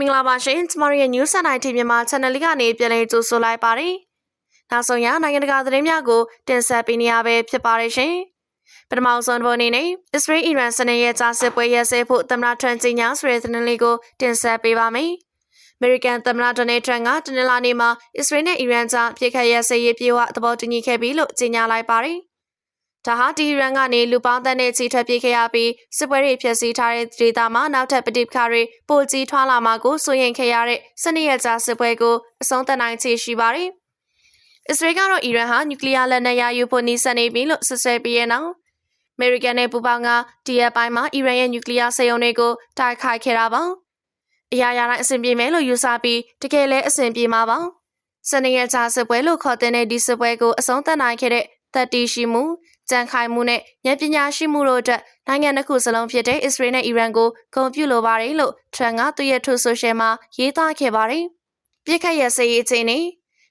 မင်္ဂလာပါရှင်ကျမတို့ရဲ့ News Sunday ทีမြန်မာ Channel လေးကနေပြန်လည်ကြိုဆိုလိုက်ပါတယ်။နောက်ဆုံးရနိုင်ငံတကာသတင်းများကိုတင်ဆက်ပေးနေရပဲဖြစ်ပါတယ်ရှင်။ပထမဆုံးတစ်ပုဒ်အနေနဲ့ Israel Iran စနေရဲ့ကြားစစ်ပွဲရဲစဲဖို့သမ္မတထရန့်ကြီးညာဆိုတဲ့သတင်းလေးကိုတင်ဆက်ပေးပါမယ်။ American သမ္မတဒေါ်နယ်ထရန့်ကတနင်္လာနေ့မှာ Israel နဲ့ Iran ကြားပြည်ခတ်ရဲစဲရေးပြေဝသဘောတူညီခဲ့ပြီလို့ကြေညာလိုက်ပါတယ်။ ဒါဟာဒီရန်ကနေလူပေါင်းတန်းနဲ့ချီထွက်ပြေးခဲ့ရပြီးစစ်ပွဲတွေဖျက်ဆီးထားတဲ့ဒေသမှာနောက်ထပ်ပဋိပက္ခတွေပိုကြီးထွားလာမှာကိုစိုးရိမ်ခဲ့ရတဲ့စနေရက်ကြာစစ်ပွဲကိုအဆုံးသတ်နိုင်ချေရှိပါတယ်။အစ္စရေးကတော့အီရန်ဟာနျူကလ িয়ার လက်နက်ရယူဖို့နှီးစပ်နေပြီလို့ဆွဆွဲပြီးရဲ့နောက်အမေရိကန်နဲ့ပူးပေါင်းကဒီရက်ပိုင်းမှာအီရန်ရဲ့နျူကလ িয়ার စက်ရုံတွေကိုတိုက်ခိုက်ခဲ့တာပါ။အရာရာတိုင်းအဆင်ပြေမယ်လို့ယူဆပြီးတကယ်လည်းအဆင်ပြေမှာပါ။စနေရက်ကြာစစ်ပွဲလို့ခေါ်တဲ့ဒီစစ်ပွဲကိုအဆုံးသတ်နိုင်ခဲ့တဲ့ သက်တီရှိမှုကြံခိုင်မှုနဲ့ဉာဏ်ပညာရှိမှုတို့အတွက်နိုင်ငံတစ်ခုစလုံးဖြစ်တဲ့အစ္စရေးနဲ့အီရန်ကိုဂုဏ်ပြုလိုပါတယ်လို့ထရန်ကသူ့ရဲ့ထိုဆိုရှယ်မှာရေးသားခဲ့ပါတယ်။ပြစ်ခတ်ရစရေးချင်းနေ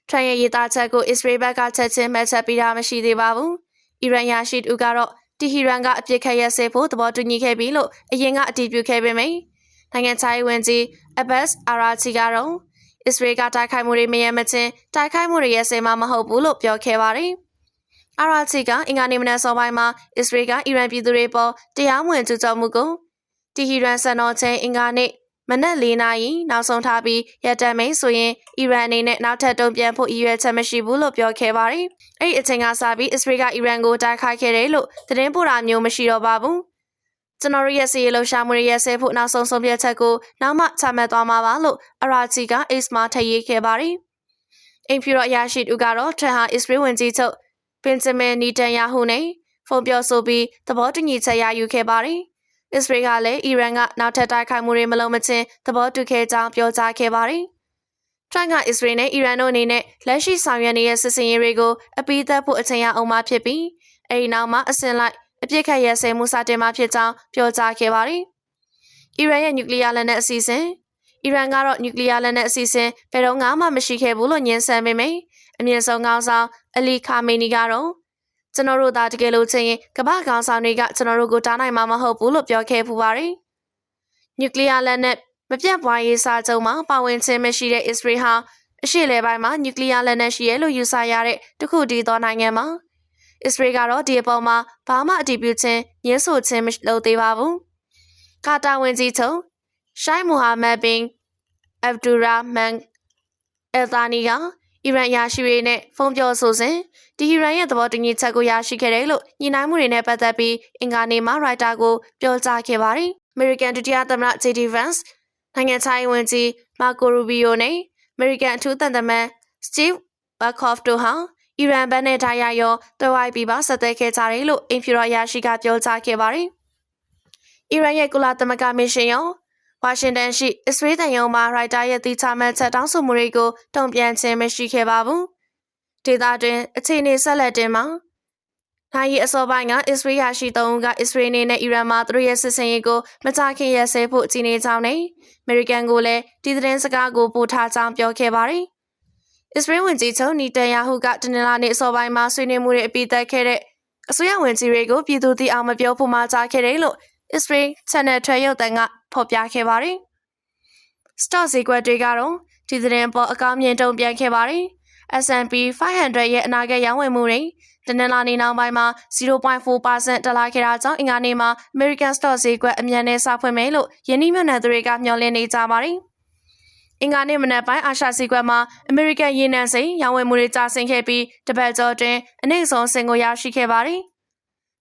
ထရန်ရဲ့ရေးသားချက်ကိုအစ္စရေးဘက်ကချက်ချင်းမှတ်ချက်ပေးတာမရှိသေးပါဘူး။အီရန်ရရှိတူကတော့တီဟီရန်ကအပြစ်ခတ်ရစဖို့သဘောတူညီခဲ့ပြီလို့အရင်ကအတည်ပြုခဲ့ပေမယ့်နိုင်ငံခြားရေးဝန်ကြီးအဘတ်အာရာချီကတော့အစ္စရေးကတိုက်ခိုက်မှုတွေမရမချင်းတိုက်ခိုက်မှုတွေရဲ့ဆယ်မှာမဟုတ်ဘူးလို့ပြောခဲ့ပါတယ်။ အာရာချီကအင်္ဂါနေ့မနက်စောပိုင်းမှာအစ္စရေးကအီရန်ပြည်သူတွေပေါ်တရားမဝင်ကျူးကျော်မှုကိုတီဟီရန်စံတော်ချိန်အင်္ဂါနေ့မနက်၄နာရီနောက်ဆုံးထားပြီးရတမ်းမိတ်ဆိုရင်အီရန်အနေနဲ့နောက်ထပ်တုံ့ပြန်ဖို့အီရွယ်ချက်မရှိဘူးလို့ပြောခဲ့ပါတယ်။အဲ့ဒီအချိန်ကစပြီးအစ္စရေးကအီရန်ကိုတိုက်ခိုက်ခဲ့တယ်လို့သတင်းပို့တာမျိုးမရှိတော့ပါဘူး။ကျွန်တော်တို့ရဲ့စီရေလှရှာမှုတွေရဲ့ဆဲဖို့နောက်ဆုံးဆုံးဖြတ်ချက်ကိုနောက်မှချမှတ်သွားမှာပါလို့အရာချီကအိတ်မှာထည့်ရေးခဲ့ပါတယ်။အင်ဖြူရောအရာရှိတူကတော့ထန်ဟာအစ္စရေးဝန်ကြီးချုပ် ဘင်ဂျမင်နီတန်ယာဟုနဲ့ဖုန်းပြောဆိုပြီးသဘောတူညီချက်ရယူခဲ့ပါတယ်။အစ္စရေးကလည်းအီရန်ကနောက်ထပ်တိုက်ခိုက်မှုတွေမလုပ်မချင်းသဘောတူခဲ့ကြောင်းပြောကြားခဲ့ပါတယ်။ထရန့်ကအစ္စရေးနဲ့အီရန်တို့အနေနဲ့လက်ရှိဆောင်ရွက်နေတဲ့စစ်စင်ရေးတွေကိုအပိသက်ဖို့အချိန်ရအောင်မှဖြစ်ပြီးအဲဒီနောက်မှာအစင်လိုက်အပြစ်ခတ်ရစဲမှုစတင်မှဖြစ်ကြောင်းပြောကြားခဲ့ပါတယ်။အီရန်ရဲ့နျူကလ িয়ার လက်နက်အစီအစဉ်အီရန်ကတော့နျူကလ িয়ার လက်နက်အစီအစဉ်ဘယ်တော့မှမရှိခဲ့ဘူးလို့ညင်ဆန်ပေမယ့် အမြင့်ဆုံးခေါင်းဆောင်အလီခါမေနီကတော့ကျွန်တော်တို့သာတကယ်လို့ချင်းရင်ကမ္ဘာခေါင်းဆောင်တွေကကျွန်တော်တို့ကိုတားနိုင်မှာမဟုတ်ဘူးလို့ပြောခဲ့ပူပါတယ်။နျူကလ িয়ার လက်နက်မပြတ်ပွားရေးစာချုပ်မှာပါဝင်ခြင်းမရှိတဲ့အစ္စရေးဟာအရှေ့လေပိုင်းမှာနျူကလ িয়ার လက်နက်ရှိရဲလို့ယူဆရတဲ့တခုတည်းသောနိုင်ငံမှာအစ္စရေးကတော့ဒီအပေါ်မှာဘာမှအတည်ပြုခြင်းညှင်းဆိုခြင်းမလုပ်သေးပါဘူး။ကာတာဝန်ကြီးချုပ်ရှိုင်းမိုဟာမက်ဘင်အဗ်ဒူရာမန်အယ်သာနီက အီရန်ရရှိတွေနဲ့ဖုန်းပြောဆိုစဉ်ဒီအီရန်ရဲ့သဘောတူညီချက်ကိုရရှိခဲ့တယ်လို့ညှိနှိုင်းမှုတွေနဲ့ပတ်သက်ပြီးအင်္ဂါနေ့မှာရိုက်တာကိုပြောကြားခဲ့ပါတယ်။ American ဒုတိယသမ္မတ JD Vance နိုင်ငံခြားရေးဝန်ကြီး Marco Rubio နဲ့ American အထူးတန်တမန် Steve Witkoff တို့ဟာအီရန်ဘက်နဲ့ထားရရောတွဲဝိုင်းပြီးပါဆက်သွယ်ခဲ့ကြတယ်လို့အင်ဖြူရောရရှိကပြောကြားခဲ့ပါတယ်။အီရန်ရဲ့ကုလသမဂ္ဂမစ်ရှင်ရော ဝါရှင်တန်ရှိအစ္စရေးတန်ယုံမှာရိုက်တာရဲ့တီချမှတ်ချက်တောင်းဆိုမှုတွေကိုတုံ့ပြန်ခြင်းမရှိခဲ့ပါဘူး။ဒေသတွင်အခြေအနေဆက်လက်တင်မှာနိုင်ရီအစောပိုင်းကအစ္စရေးရရှိသုံးဦးကအစ္စရေးနေနဲ့အီရန်မှာသူတို့ရဲ့စစ်စင်ရေးကိုမကြခင်ရဆဲဖို့ကြီးနေကြောင်းနဲ့အမေရိကန်ကလည်းဒီသတင်းစကားကိုပို့ထားကြောင်းပြောခဲ့ပါတယ်။အစ္စရေးဝန်ကြီးချုပ်နီတန်ယာဟုကတနင်္လာနေ့အစောပိုင်းမှာဆွေးနွေးမှုတွေအပြီးသက်ခဲ့တဲ့အစိုးရဝန်ကြီးတွေကိုပြည်သူသိအောင်မပြောဖို့မှာကြားခဲ့တယ်လို့ Israel Channel ထွေရုပ်သံကဖော်ပြခဲ့ပါတယ်။ Stock ဈေးကွက်တွေကတော့ဒီသတင်းပေါ်အကောင်းမြင်တုံ့ပြန်ခဲ့ပါတယ်။ S&P 500ရဲ့အနာဂတ်ရောင်းဝယ်မှုတွေတနင်္လာနေ့နောက်ပိုင်းမှာ0.4%တက်လာခဲ့တာကြောင့်အင်္ဂါနေ့မှာ American Stock ဈေးကွက်အမြန်နဲ့စဖွင့်မယ်လို့ယင်းနှိမ့်မြတ်နယ်သူတွေကမျှော်လင့်နေကြပါတယ်။အင်္ဂါနေ့မနက်ပိုင်းအာရှစီကွက်မှာအမေရိကန်ရေနံစိမ်းရောင်းဝယ်မှုတွေကျဆင်းခဲ့ပြီးတပတ်ကျော်တွင်အနည်းဆုံးစင်ကိုရရှိခဲ့ပါတယ်။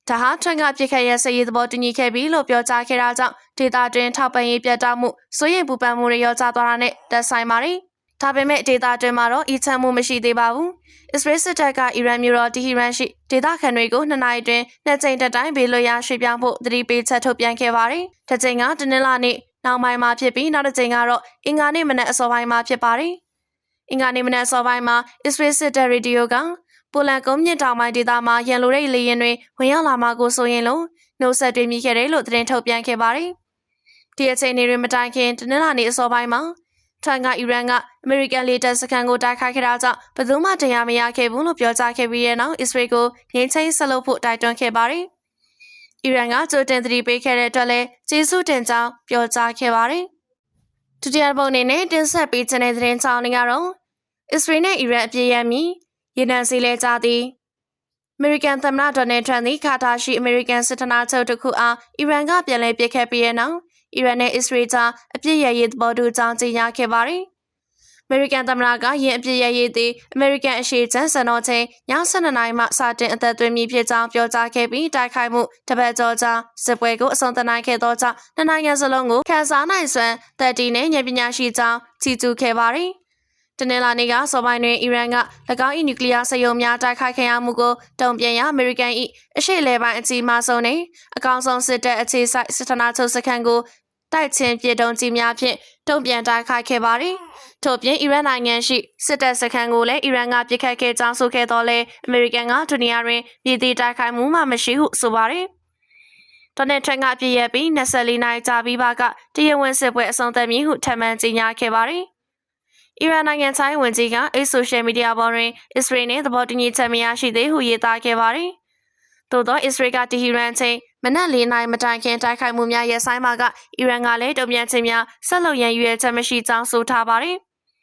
ဒါဟာထရန့်ကပြစ်ခတ်ရဲစရေးသဘောတူညီခဲ့ပြီလို့ပြောကြားခဲ့တာကြောင့်ဒေတာတွင်ထောက်ပံ့ရေးပြတ်တောက်မှုစိုးရိမ်ပူပန်မှုတွေရောကျသွားတာနဲ့သက်ဆိုင်ပါတယ်။ဒါပေမဲ့ဒေတာတွင်မှာတော့အီချမ်းမှုမရှိသေးပါဘူး။အစ္စရေးစစ်တပ်ကအီရန်မြို့တော်တီဟီရန်ရှိဒေတာခံတွေကိုနှစ်နိုင်တွင်နှစ်ကြိမ်တက်တိုင်းဘေးလွတ်ရာရွှေ့ပြောင်းဖို့သတိပေးချက်ထုတ်ပြန်ခဲ့ပါတယ်။တစ်ကြိမ်ကတနင်္လာနေ့နောက်ပိုင်းမှာဖြစ်ပြီးနောက်တစ်ကြိမ်ကတော့အင်္ဂါနေ့မနက်အစောပိုင်းမှာဖြစ်ပါတယ်။အင်္ဂါနေ့မနက်စောပိုင်းမှာအစ္စရေးစစ်တပ်ရေဒီယိုက ပိုလန်ကုန်းမြင့်တောင်ပိုင်းဒေသမှာရန်လိုတဲ့လေရင်တွေဝင်ရောက်လာမှာကိုဆိုရင်လုံးနှုတ်ဆက်တွေ့မိခဲ့တယ်လို့သတင်းထုတ်ပြန်ခဲ့ပါတယ်။ဒီအချိန်တွေမတိုင်ခင်တနင်္လာနေ့အစောပိုင်းမှာထန်ကအီရန်ကအမေရိကန်လေတပ်စခန်းကိုတိုက်ခိုက်ခဲ့တာကြောင့်ဘယ်သူမှတရားမရခဲ့ဘူးလို့ပြောကြားခဲ့ပြီးတဲ့နောက်အစ္စရေးကိုငြိမ်းချမ်းဆက်လုပ်ဖို့တိုက်တွန်းခဲ့ပါတယ်။အီရန်ကကြိုတင်သတိပေးခဲ့တဲ့အတွက်လည်းကျေးဇူးတင်ကြောင်းပြောကြားခဲ့ပါတယ်။ဒုတိယပုံအနေနဲ့တင်ဆက်ပေးခြင်းတဲ့သတင်းချောင်းတွေကတော့အစ္စရေးနဲ့အီရန်အပြည့်ရမီ ရေနံစီလဲကြသည်အမေရိကန်သမ္မတဒေါ်နယ်ထရန့်သည်ခါတာရှိအမေရိကန်စစ်ဌာနချုပ်တစ်ခုအားအီရန်ကပြန်လည်ပစ်ခတ်ပြီးတဲ့နောက်အီရန်နဲ့အစ္စရေးကြားအပြစ်ရရေးသဘောတူကြောင်းကြေညာခဲ့ပါတယ်။အမေရိကန်သမ္မတကယင်းအပြစ်ရရေးသည်အမေရိကန်အရှေ့ချမ်းစံတော်ချိန်ည7:00နာရီမှစတင်အသက်သွင်းမည်ဖြစ်ကြောင်းပြောကြားခဲ့ပြီးတိုက်ခိုက်မှုတပတ်ကျော်ကြာစစ်ပွဲကိုအဆုံးသတ်နိုင်ခဲ့သောကြောင့်နှစ်နိုင်ငံစလုံးကိုခန်းစားနိုင်စွမ်းတပ်တီနဲ့ဉာဏ်ပညာရှိကြောင်းချီးကျူးခဲ့ပါတယ်။ တနင်္လာနေ့ကစောပိုင်းတွင်အီရန်က၎င်း၏နျူကလ িয়ার စက်ရုံများတိုက်ခိုက်ခဲ့ရမှုကိုတုံ့ပြန်ရအမေရိကန်၏အရှေ့လေပိုင်းအကြီးမားဆုံးနှင့်အကောင်ဆုံးစစ်တပ်အခြေစိုက်စစ်ဌာနချုပ်စခန်းကိုတိုက်ချင်းပြည်တုံးကြီးများဖြင့်တုံ့ပြန်တိုက်ခိုက်ခဲ့ပါသည်။ထို့ပြင်အီရန်နိုင်ငံရှိစစ်တပ်စခန်းကိုလည်းအီရန်ကပစ်ခတ်ခဲ့ကြောင်းဆိုခဲ့တော့လဲအမေရိကန်ကဒုနီယာတွင်ပြည်သေးတိုက်ခိုက်မှုမှမရှိဟုဆိုပါသည်။ဒေါ်နယ်ထရန့်ကပြည့်ရပြီး24နိုင်ကြာပြီးပါကတရဝင်စစ်ပွဲအဆုံးသတ်မည်ဟုထပ်မံကြေညာခဲ့ပါသည်။ အီရန်နိုင်ငံဆိုင်ဝန်ကြီးကအိတ်ဆိုရှယ်မီဒီယာပေါ်တွင်အစ္စရေးနှင့်သဘောတူညီချက်မရရှိသေးဟုရေးသားခဲ့ပါသည်။သို့သောအစ္စရေးကတီဟီရန်ချင်းမနက်၄နာရီမတိုင်ခင်တိုက်ခိုက်မှုများရဲ့ဆိုင်မှာကအီရန်ကလည်းတုံ့ပြန်ခြင်းများဆက်လုပ်ရန်ရွေးချက်မရှိကြောင်းဆိုထားပါတယ်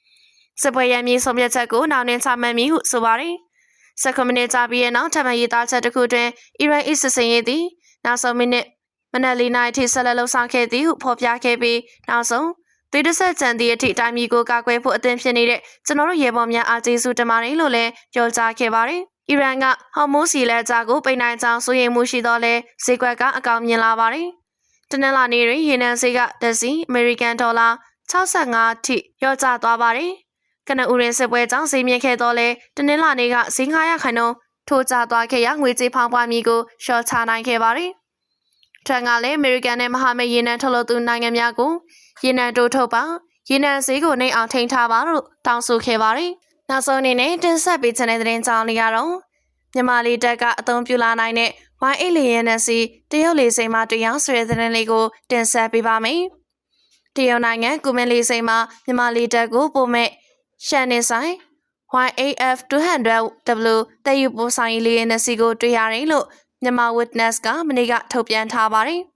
။စစ်ပွဲရန်မြေဆုံးဖြတ်ချက်ကိုနောက်နှင်းချမှတ်မည်ဟုဆိုပါတယ်။စက်ကွန်မြူနစ်ကြပြီးတဲ့နောက်ထပ်မံရေးသားချက်တစ်ခုတွင်အီရန်၏စစ်စင်ရေးသည်နောက်ဆုံးမိနစ်မနက်၄နာရီထိဆက်လက်လှုပ်ဆောင်ခဲ့သည်ဟုဖော်ပြခဲ့ပြီးနောက်ဆုံး သေတဆက်ကြံသည့်အထိတိုင်းပြည်ကိုကာကွယ်ဖို့အသင့်ဖြစ်နေတဲ့ကျွန်တော်တို့ရေပေါ်များအားကျေးဇူးတင်ပါတယ်လို့လည်းပြောကြားခဲ့ပါတယ်။အီရန်ကဟော်မိုးစီလက်ကြားကိုပိတ်နိုင်ကြောင်းစိုးရိမ်မှုရှိတော့လဲဈေးကွက်ကအကောင်မြင်လာပါတယ်။တနင်္လာနေ့တွင်ရေနံဈေးကတစီအမေရိကန်ဒေါ်လာ65ထိလျော့ကျသွားပါတယ်။ကနဦးရင်စစ်ပွဲကြောင့်ဈေးမြင့်ခဲ့တော့လဲတနင်္လာနေ့ကဈေး900ခန့်နှုန်းထိုးကျသွားခဲ့ရငွေကြေးဖောင်းပွားမှုကိုရှော့ချနိုင်ခဲ့ပါတယ်။ထရန်ကလည်းအမေရိကန်နဲ့မဟာမိတ်ရေနံထုတ်လုပ်သူနိုင်ငံများကို ရေနံတိုးထုတ်ပါရေနံဈေးကိုနှိမ်အောင်ထိန်းထားပါလို့တောင်းဆိုခဲ့ပါတယ်။နောက်ဆုံးအနေနဲ့တင်ဆက်ပေးချင်တဲ့သတင်းကြောင်းလေးကတော့မြန်မာလေးတက်ကအသုံးပြုလာနိုင်တဲ့ Y8 လေယာဉ်နဲ့စီတရုတ်လေစိမ်မှာတရားဆိုတဲ့သတင်းလေးကိုတင်ဆက်ပေးပါမယ်။တရုတ်နိုင်ငံကုမင်းလေးစိမ်မှာမြန်မာလေးတက်ကိုပို့မဲ့ရှန်နေဆိုင် YAF 200W တည်ယူပို့ဆောင်ရေးလေယာဉ်နဲ့စီကိုတွေ့ရတယ်လို့မြန်မာ Witness ကမနေ့ကထုတ်ပြန်ထားပါတယ်။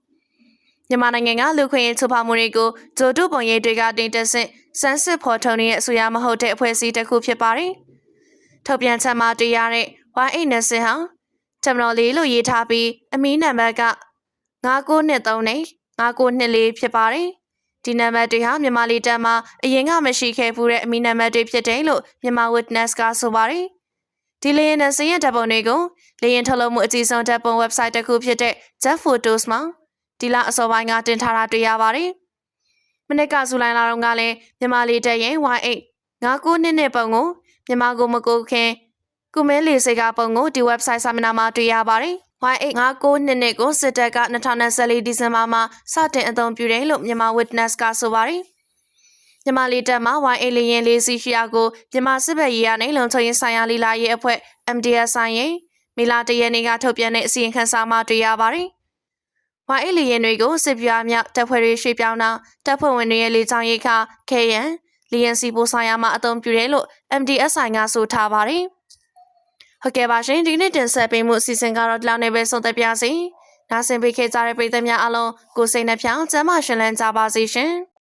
မြန်မာနိုင်ငံကလူခွင့်ရေးချိုးဖောက်မှုတွေကိုဂျိုတုပုံရိပ်တွေကတင်တက်ဆင့်စမ်းစစ်ဖော်ထုတ်နေတဲ့အစိုးရမဟုတ်တဲ့အဖွဲ့အစည်းတစ်ခုဖြစ်ပါတယ်။ထုတ်ပြန်ချက်မှာတွေ့ရတဲ့ Y8 နဲ့စင်ဟာတမတော်လေးလို့ရေးထားပြီးအမီးနံပါတ်က9923နဲ့9924ဖြစ်ပါတယ်။ဒီနံပါတ်တွေဟာမြန်မာလီတက်မှာအရင်ကမရှိခဲ့ဘူးတဲ့အမီးနံပါတ်တွေဖြစ်တယ်လို့မြန်မာ Witness ကဆိုပါတယ်။ဒီလေယာဉ်နဲ့စင်ရတပ်ပုံတွေကိုလေယာဉ်ထုတ်လုပ်မှုအကြီးဆုံးတပ်ပုံ website တစ်ခုဖြစ်တဲ့ Jet Photos မှာ ဒီလအစောပိုင်းကတင်ထားတာတွေ့ရပါတယ်။မနစ်ကဇူလိုင်လတုန်းကလည်းမြန်မာလီတက်ရင် Y8 99နှစ်နှစ်ပုံကိုမြန်မာကိုမကိုခင်ကုမဲလီစိတ်ကပုံကိုဒီ website စာမျက်နှာမှာတွေ့ရပါတယ်။ Y8 99နှစ်နှစ်ကိုစစ်တပ်က2024ဒီဇင်ဘာမှာစတင်အသုံးပြုတယ်လို့မြန်မာ witness ကဆိုပါတယ်။မြန်မာလီတက်မှာ Y8 လီရင်လေးစီရှိရာကိုမြန်မာစစ်ဘက်ရေးရနဲ့လုံခြုံရေးဆိုင်ရာလီလာရေးအဖွဲ့ MDS ဆိုင်ရင်မီလာတရက်နေ့ကထုတ်ပြန်တဲ့အစီရင်ခံစာမှာတွေ့ရပါတယ်။ ဝိုင်းအလီရင်တွေကိုစစ်ပြားမြောက်တပ်ဖွဲ့တွေရွှေ့ပြောင်းတာတပ်ဖွဲ့ဝင်တွေရဲ့လေကြောင်းရိတ်ခခဲရန်လီယန်စီပိုဆိုင်ရာမှာအသုံးပြုတယ်လို့ MDSI ကဆိုထားပါတယ်။ဟုတ်ကဲ့ပါရှင်ဒီနေ့တင်ဆက်ပေးမှုအစီအစဉ်ကတော့ဒီလောက်နဲ့ပဲဆုံးသက်ပါစီ။နားဆင်ပေးခဲ့ကြတဲ့ပရိသတ်များအားလုံးကိုစိတ်နှပြချမ်းသာရှင်လန်းကြပါစေရှင်။